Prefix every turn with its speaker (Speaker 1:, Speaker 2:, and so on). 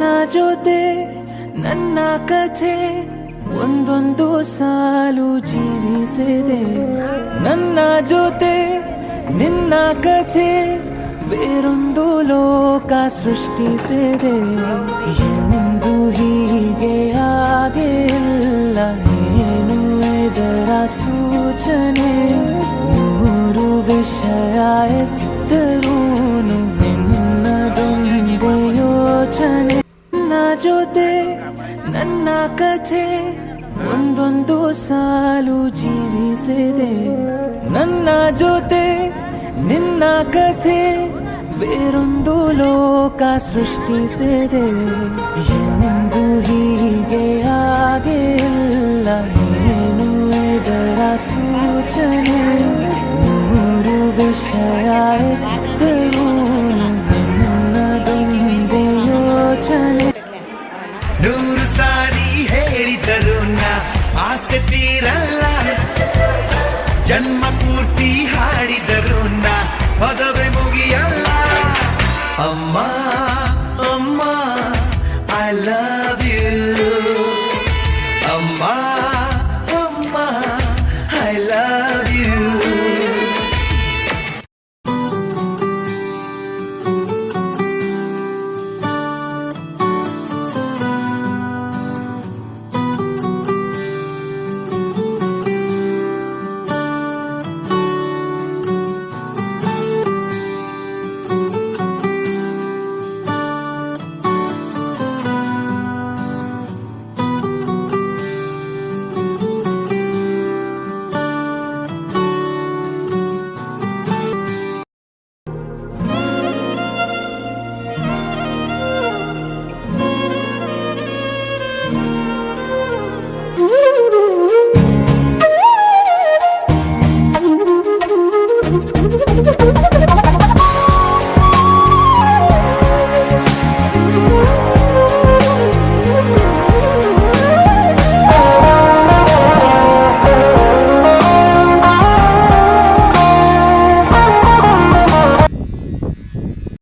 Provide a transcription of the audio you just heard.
Speaker 1: ನನ್ನ ಜೊತೆ, ನನ್ನ ಕಥೆ, ಒಂದೊಂದು ಸಾಲು ಜೀವಿಸಿದೆ. ನನ್ನ ಜೊತೆ, ನಿನ್ನ ಕಥೆ, ಬೇರೊಂದು ಲೋಕ ಸೃಷ್ಟಿಸಿದೆ. ಎಂದು ಹೀಗೆ ಆಗಿಲ್ಲ ಏನು ಇದರ ಸೂಚನೆ? ಕಥೆ ಒಂದೊಂದು ಸಾಲು ಜೀವಿಸಿದೆ ನನ್ನ ಜೊತೆ ನಿನ್ನ ಕಥೆ ಬೇರೊಂದು ಲೋಕ ಸೃಷ್ಟಿಸಿದೆ ಎಂದು ಹೀಗೆ ಆಗಿಲ್ಲ ಏನು ಇದರ ಸೂಚನೆ ನೂರು ವಿಷಯ ಎತ್ತರೂನು ನಿನ್ನದೊಂದೇ ಯೋಚನೆ
Speaker 2: ನೂರು ಸಾರಿ ಎಸೆತೀರಲ್ಲ ಜನ್ಮ ಪೂರ್ತಿ ಹಾಡಿದರು ನ ಪದವೆ ಮುಗಿಯಲ್ಲ. ಅಮ್ಮ ಅಮ್ಮ ಐ ಲವ್ ಯು ಅಮ್ಮ. Thank you.